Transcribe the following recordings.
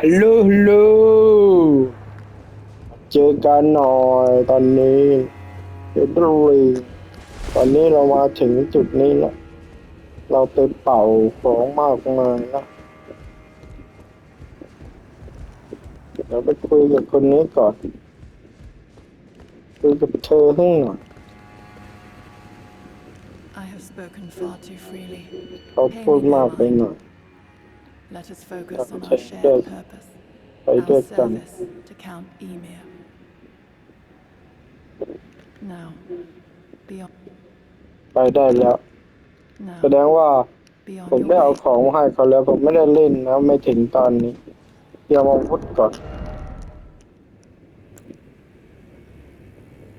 ฮัลโหลฮัลโหลเจอกันหน่อยตอนนี้เดี๋ยวดูเลยตอนนี้เรามาถึงจุดนี้แล้ว เราไปเป่าของมากมายแล้วเดี๋ยวไปคุยกับคนนี้ก่อน คุยกับเธอให้หน่อย I have spoken far too freely. เขาพูดมากไปหน่อย Let us focus on our Okay, shared good. purpose, ไปด้วย our กัน service to Count Emir. Now, beyond, ไปได้แล้วแสด now, งว่า beyond ผมได้ your เอา way. ของมาให้เขาแล้ว ผมไม่ได้เล่นนะไม่ถึงตอนนี้เตรียมอาวุธก่อน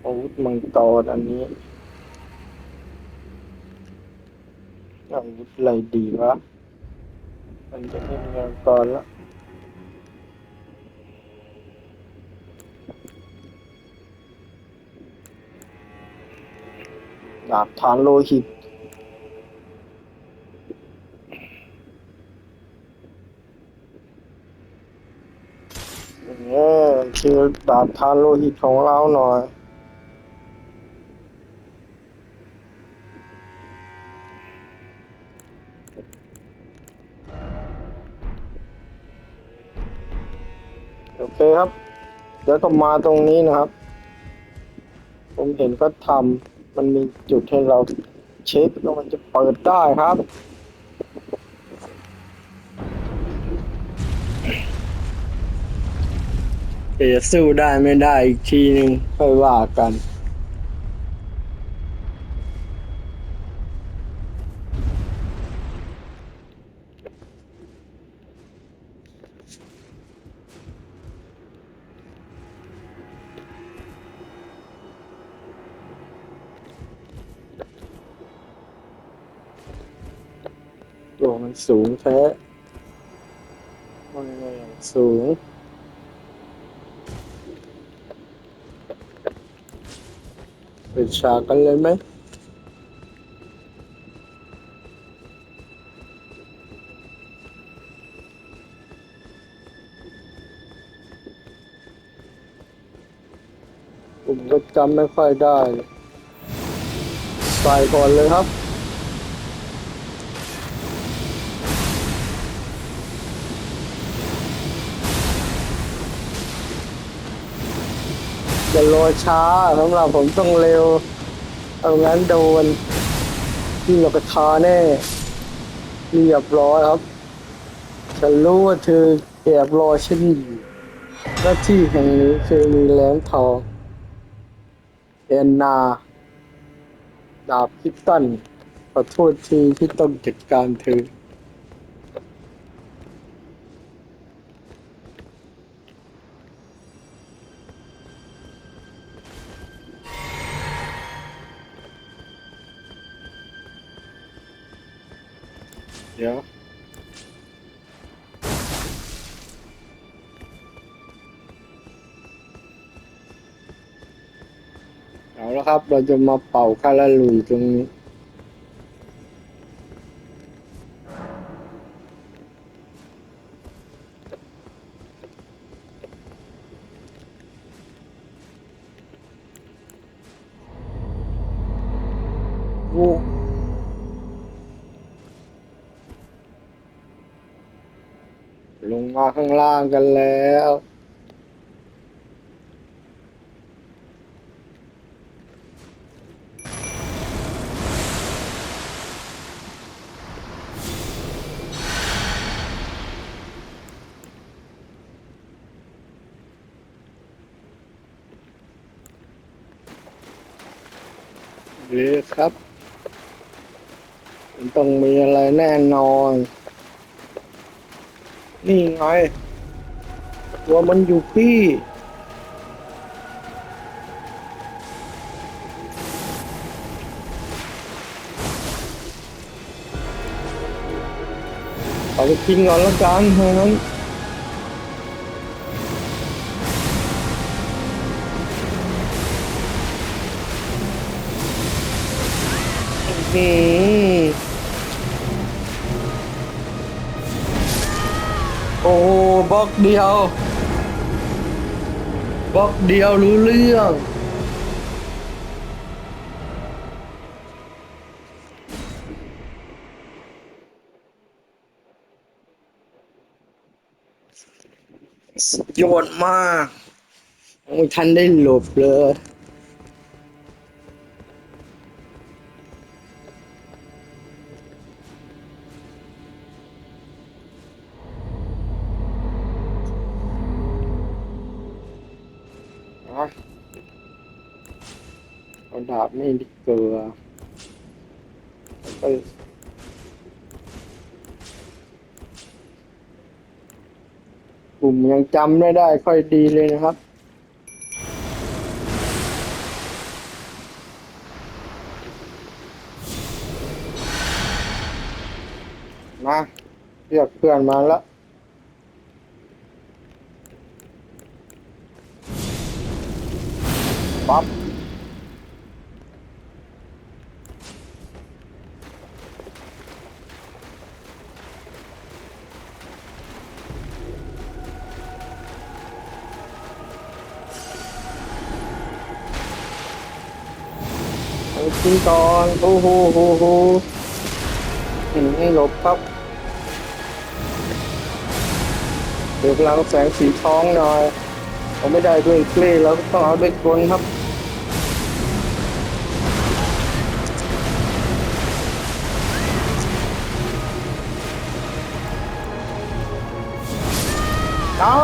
อาวุธมังกรอันนี้อาวุธอะไรดีวะ มันจะไม่มีมังกรละดาบฐานโลหิตเนี่ยคือดาบทานโลหิตของเราหน่อย ครับเดี๋ยวก็มาตรงนี้นะครับ ผมเห็นก็ทำมันมีจุดให้เราเช็คแล้วมันจะเปิดได้ครับจะสู้ได้ไม่ได้อีกทีหนึ่งค่อยว่ากัน มันสูงแท้มันอย่างสูงปิดฉากกันเลยไหมผมก็จำไม่ค่อยได้ ใส่ก่อนเลยครับ อย่ารอช้าสำหรับผมต้องเร็วเอางั้นโดนที่เราไปทาแน่เรียบร้อยครับ ฉันรู้ว่าเธอแอบรอฉันอยู่หน้าที่แห่งนี้เคยมีแหลมทองแอนนา ดาบพิตตันขอโทษทีที่ต้องจัดการเธอ แล้วครับ เราจะมาเป่าคาราลุยตรงนี้ โอ้ลงมาข้างล่างกันแล้ว เลยครับ มันต้องมีอะไรแน่นอน นี่ไง ตัวมันอยู่ที่เอาไปกินก่อนแล้วกันเท่านั้น อืมโอ้บล็อกเดียวบล็อกเดียวรู้เรื่องยอดมากไม่ทันได้หลบเลย เอาดาบนี่ดีเกลือไปปุ่มยังจำไม่ได้ค่อยดีเลยนะครับมาเรียกเพื่อนมาแล้ว ปั๊บเอาจริงก่อนโอ้โหโหโหหนให้หลบครับเดี๋ยวเราแสงสีทองหน่อย ผมไม่ได้ด้วยเกล้แล้วต้องเอาด้วยกลครับ เอา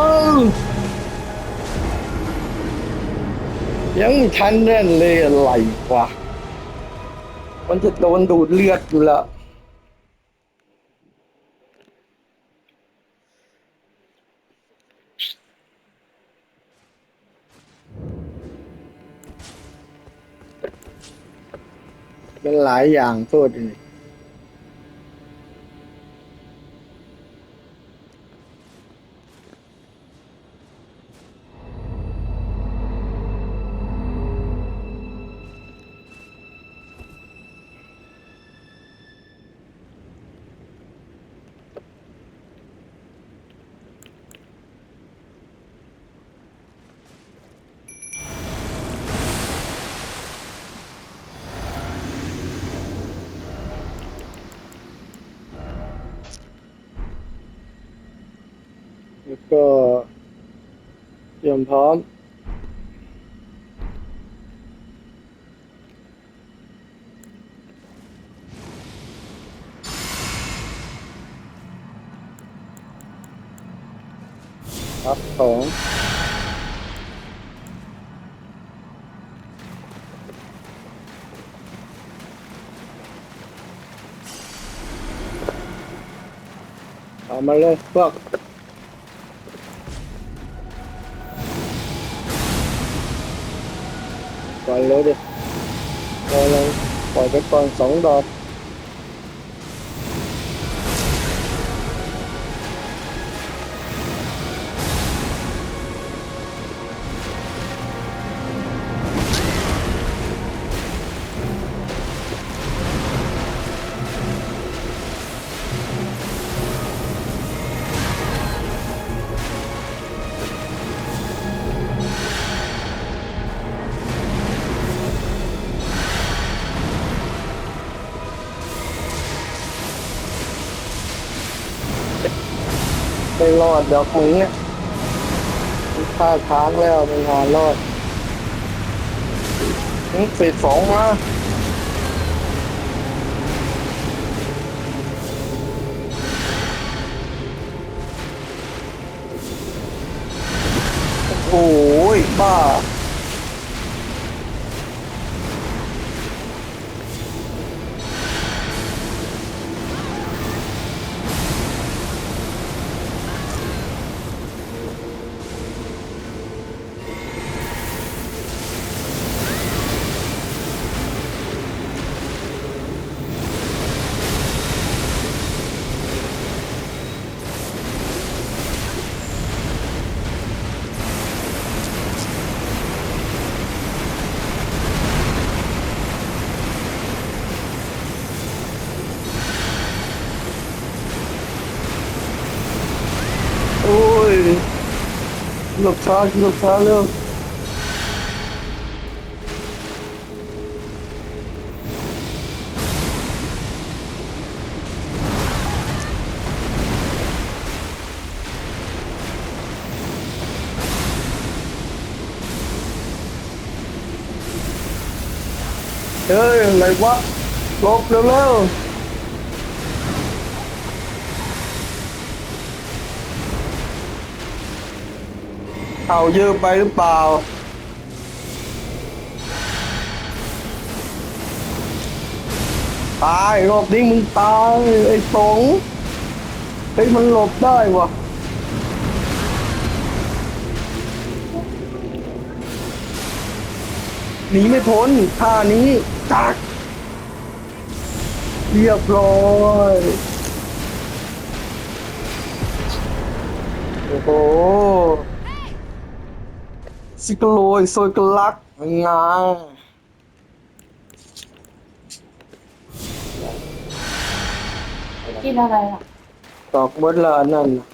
ยังม่ทันเล่นเลยอะไรวะมันจะโดนดูดเลือดอยู่แล้วเป็นหลายอย่างโทษนี่ ก็เตรียมพร้อม ครับสองเอามาเลยพวก ก่อนเลยดิปล่อยเลยปล่อยไปก่อนสองดอก ดดอกมึงเนี่ยมันฆ่าค้างแล้วไม่หารอดนี่เฟสสองมาโอ้ยบ้า หลบช้ายหลบช้ายเร็วเฮ้ยอะไรวะลบเร็วๆ เอาเยอะไปหรือเปล่า ตายรอบนี้มึงตายไอ้สงเฮ้ยมันหลบได้วะหนีไม่พ้นท่านี้จัก เรียบร้อยโอ้โห สิกโลยโซยกลักงากินอะไรอะตอกเบดละอันนั่นน่ะ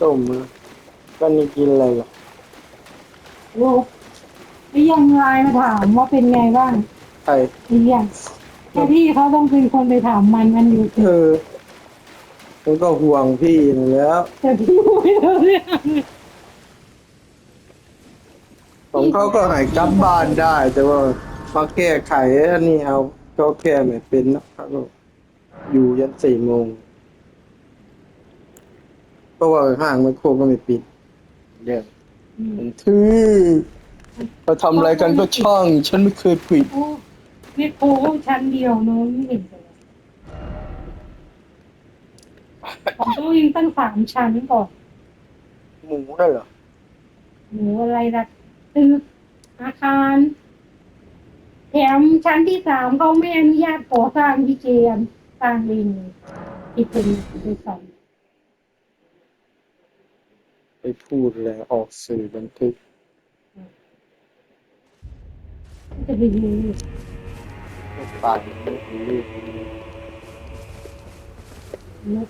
ต้มนะก็นี่กินอะไรล่ะลูกนี่ยังไลน์มาถามว่าเป็นไงบ้างไข่หรือยังแต่พี่เขาต้องเป็นคนไปถามมันมันอยู่เออมันก็ห่วงพี่นั่นแหล้ว แต่พี่ไม่รู้เรื่อง ของเขาก็หายกลับบ้านได้ แต่ว่ามาแก้ไขอันนี้เอาเขาแก้ไม่เป็นนะครับอยู่ยันสี่โมงเพราะว่าห้างไมโครก็ไม่ปิดเดี๋ยวมันทื่อเราทำอะไรกันก็ช่าง ฉันไม่เคยปิดโอ้ไม่โค้งชั้นเดียวเนอะไม่เห็นเลยของเขายิงตั้งสามชั้นก่อนหมูได้เหรอหนูอะไรละ ตึกอาคาร แถมชั้นที่สามเขาไม่อนุญาตก่อสร้างที่เจียนสร้างเองที่เป็นบริษัทไปพูดแล้วออกสื่อบันทึกจะไปดูปากลูกนก